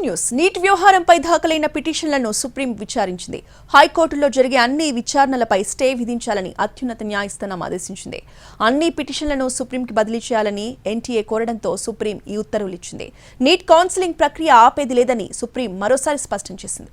News neat వ్యవహారంపై దాఖలైన పిటిషన్లను supreme విచారించింది. హైకోర్టులో జరిగే అన్ని విచారణలపై స్టే విధించాలని అత్యున్నత న్యాయస్థానం ఆదేశించింది. అన్ని పిటిషన్లను సుప్రీంకి బదిలీ చేయాలని ఎన్టీఏ కోరడంతో సుప్రీం ఈ ఉత్తర్వులు ఇచ్చింది. నీట్ కౌన్సిలింగ్ ప్రక్రియ ఆపేది లేదని సుప్రీం మరోసారి స్పష్టం చేసింది.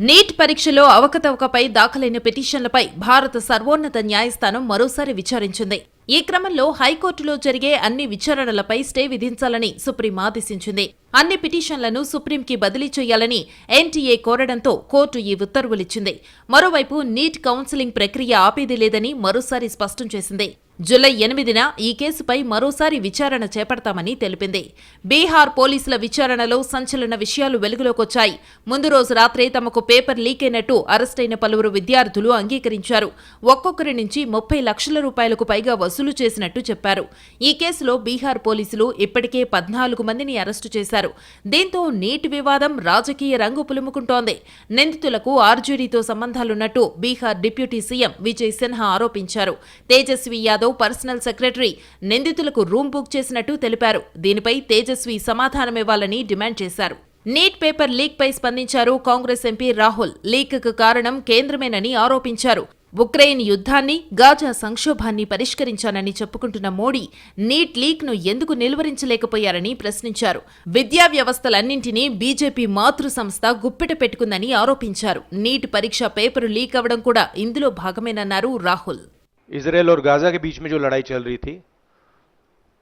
నీట్ పరీక్షలో అవకతవకపై దాఖలైన పిటిషన్లపై భారత సర్వోన్నత న్యాయస్థానం మరోసారి విచారించింది. ఈ క్రమంలో హైకోర్టులో జరిగే అన్ని విచారణలపై స్టే విధించాలని సుప్రీం ఆదేశించింది. అన్ని పిటిషన్లను సుప్రీంకి బదిలీ చేయాలని ఎన్టీఏ కోరడంతో కోర్టు ఈ ఉత్తర్వులిచ్చింది. మరోవైపు నీట్ కౌన్సిలింగ్ ప్రక్రియ ఆపేది లేదని మరోసారి స్పష్టం చేసింది. జులై ఎనిమిదిన ఈ కేసుపై మరోసారి విచారణ చేపడతామని తెలిపింది. బీహార్ పోలీసుల విచారణలో సంచలన విషయాలు వెలుగులోకొచ్చాయి. ముందు రోజు రాత్రే తమకు పేపర్ లీక్ అయినట్టు అరెస్టైన పలువురు విద్యార్థులు అంగీకరించారు. ఒక్కొక్కరి నుంచి ముప్పై లక్షల రూపాయలకు పైగా వసూలు చేసినట్టు చెప్పారు. ఈ కేసులో బీహార్ పోలీసులు ఇప్పటికే పద్నాలుగు మందిని అరెస్టు చేశారు. దీంతో నీటి వివాదం రాజకీయ రంగు పులుముకుంటోంది. నిందితులకు ఆర్జేడీతో సంబంధాలున్నట్టు బీహార్ డిప్యూటీ సీఎం విజయ్ సిన్హా ఆరోపించారు. తేజస్వి యాదవ్ పర్సనల్ సెక్రటరీ నిందితులకు రూమ్ బుక్ చేసినట్టు తెలిపారు. దీనిపై తేజస్వి సమాధానమివ్వాలని డిమాండ్ చేశారు. నీట్ పేపర్ లీక్ పై స్పందించారు కాంగ్రెస్ ఎంపీ రాహుల్. లీక్కు కారణం కేంద్రమేనని ఆరోపించారు. ఉక్రెయిన్ యుద్ధాన్ని గాజా సంక్షోభాన్ని పరిష్కరించానని చెప్పుకుంటున్న మోడీ నీట్ లీక్ను ఎందుకు నిలువరించలేకపోయారని ప్రశ్నించారు విద్యా వ్యవస్థలన్నింటినీ బీజేపీ మాతృ సంస్థ గుప్పిట పెట్టుకుందని ఆరోపించారు నీట్ పరీక్ష పేపరు లీక్ అవ్వడం కూడా ఇందులో భాగమేనన్నారు రాహుల్ इसराइल और गाजा के बीच में जो लड़ाई चल रही थी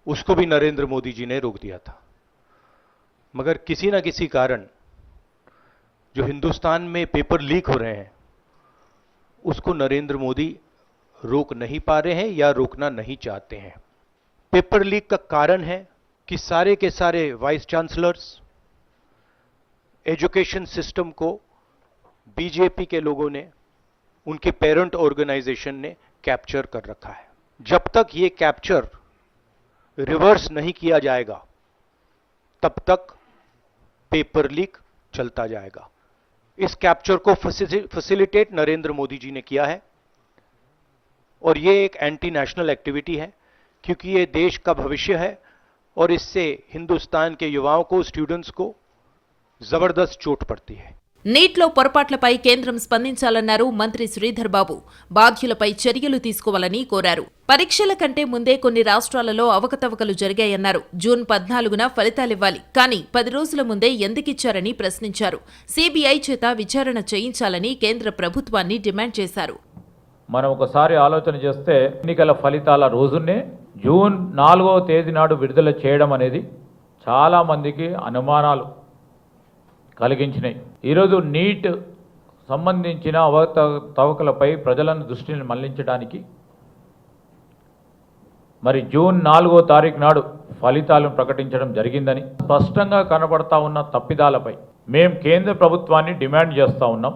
उसको भी नरेंद्र मोदी जी ने रोक दिया था मगर किसी न किसी कारण जो हिंदुस्तान में पेपर लीक हो रहे हैं उसको नरेंद्र मोदी रोक नहीं पा रहे हैं या रोकना नहीं चाहते हैं। पेपर लीक का कारण है कि सारे के सारे वाइस चांसलर्स, एजुकेशन सिस्टम को, बीजेपी के लोगों ने, उनके पेरेंट ऑर्गेनाइजेशन ने कैप्चर कर रखा है। जब तक ये कैप्चर रिवर्स नहीं किया जाएगा, तब तक पेपर लीक चलता जाएगा। इस कैप्चर को फैसिलिटेट नरेंद्र मोदी जी ने किया है। और ये एक एंटी नेशनल एक्टिविटी है, क्योंकि ये देश का भविष्य है, और इससे हिंदुस्तान के युवाओं को स्टूडेंट्स को ज़बरदस्त चोट पड़ती है। నీట్లో పొరపాట్లపై కేంద్రం స్పందించాలన్నారు మంత్రి శ్రీధర్ బాబు. బాధ్యులపై చర్యలు తీసుకోవాలని కోరారు. పరీక్షల కంటే ముందే కొన్ని రాష్ట్రాలలో అవకతవకలు జరిగాయన్నారు. జూన్ పద్నాలుగున ఫలితాలివ్వాలి. కానీ పది రోజుల ముందే ఎందుకిచ్చారని ప్రశ్నించారు. సీబీఐ చేత విచారణ చేయించాలని కేంద్ర ప్రభుత్వాన్ని డిమాండ్ చేశారు. మనం ఒకసారి ఆలోచన చేస్తే ఎన్నికల ఫలితాల రోజునే జూన్ నాలుగవ తేదీ నాడు విడుదల చేయడం అనేది చాలామందికి అనుమానాలు. కలిగించినాయి ఈరోజు నీట్ సంబంధించిన అవకతవకలపై ప్రజలను దృష్టిని మళ్ళించడానికి మరి జూన్ నాలుగో తారీఖు నాడు ఫలితాలను ప్రకటించడం జరిగిందని స్పష్టంగా కనబడతా ఉన్న తప్పిదాలపై మేము కేంద్ర ప్రభుత్వాన్ని డిమాండ్ చేస్తూ ఉన్నాం.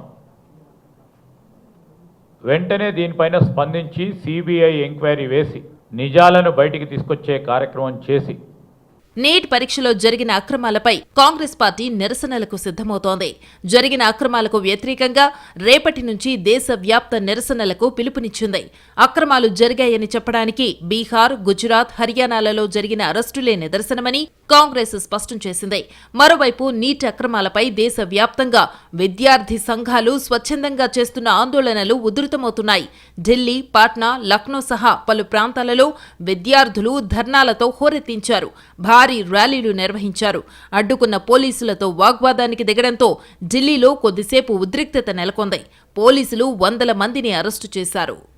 వెంటనే దీనిపైన స్పందించి సిబిఐ ఎంక్వైరీ వేసి నిజాలను బయటికి తీసుకొచ్చే కార్యక్రమం చేసి నీట్ పరీక్షలో జరిగిన అక్రమాలపై కాంగ్రెస్ పార్టీ నిరసనలకు సిద్ధమవుతోంది. జరిగిన అక్రమాలకు వ్యతిరేకంగా రేపటి నుంచి దేశవ్యాప్త నిరసనలకు పిలుపునిచ్చింది. అక్రమాలు జరిగాయని చెప్పడానికి బీహార్ గుజరాత్ హర్యానాలలో జరిగిన అరెస్టులే నిదర్శనమని కాంగ్రెస్ స్పష్టం చేసింది. మరోవైపు నీట్ అక్రమాలపై దేశవ్యాప్తంగా విద్యార్థి సంఘాలు స్వచ్ఛందంగా చేస్తున్న ఆందోళనలు ఉధృతమవుతున్నాయి. ఢిల్లీ పాట్నా లక్నో సహా పలు ప్రాంతాలలో విద్యార్థులు ధర్నాలతో హోరెత్తించారు. భారీ ర్యాలీలు నిర్వహించారు. అడ్డుకున్న పోలీసులతో వాగ్వాదానికి దిగడంతో ఢిల్లీలో కొద్దిసేపు ఉద్రిక్తత నెలకొంది. పోలీసులు వందల మందిని అరెస్టు చేశారు.